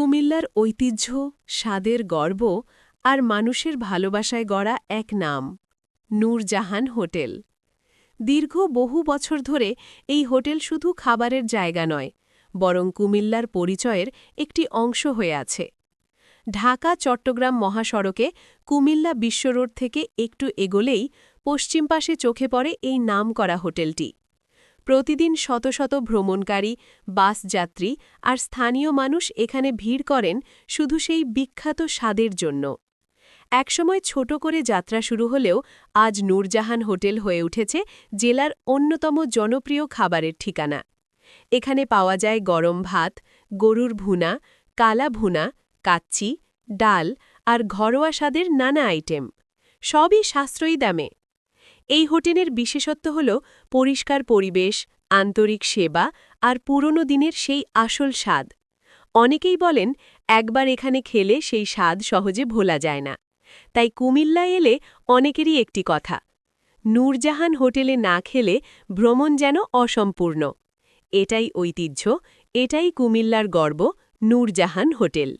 কুমিল্লার ঐতিহ্য, স্বাদের গর্ব আর মানুষের ভালোবাসায় গড়া এক নাম, নূরজাহান হোটেল। দীর্ঘ বহু বছর ধরে এই হোটেল শুধু খাবারের জায়গা নয়, বরং কুমিল্লার পরিচয়ের একটি অংশ হয়ে আছে। ঢাকা, চট্টগ্রাম মহাসড়কে কুমিল্লা বিশ্বরোড থেকে একটু এগোলেই পশ্চিম পাশে চোখে পড়ে এই নাম করা হোটেলটি। প্রতিদিন শত শত ভ্রমণকারী, বাস যাত্রী আর স্থানীয় মানুষ এখানে ভিড় করেন শুধু সেই বিখ্যাত স্বাদের জন্য। একসময় ছোট করে যাত্রা শুরু হলেও আজ নূরজাহান হোটেল হয়ে উঠেছে জেলার অন্যতম জনপ্রিয় খাবারের ঠিকানা। এখানে পাওয়া যায় গরম ভাত, গরুর ভুনা, কালা ভুনা, কাচ্চি, ডাল আর ঘরোয়া স্বাদের নানা আইটেম। সবই সাশ্রয়ী দামে। এই হোটেলের বিশেষত্ব হল পরিষ্কার পরিবেশ, আন্তরিক সেবা আর পুরনো দিনের সেই আসল স্বাদ। অনেকেই বলেন, একবার এখানে খেলে সেই স্বাদ সহজে ভোলা যায় না। তাই কুমিল্লা এলে অনেকেরই একটি কথা, নূরজাহান হোটেলে না খেলে ভ্রমণ যেন অসম্পূর্ণ। এটাই ঐতিহ্য, এটাই কুমিল্লার গর্ব, নূরজাহান হোটেল।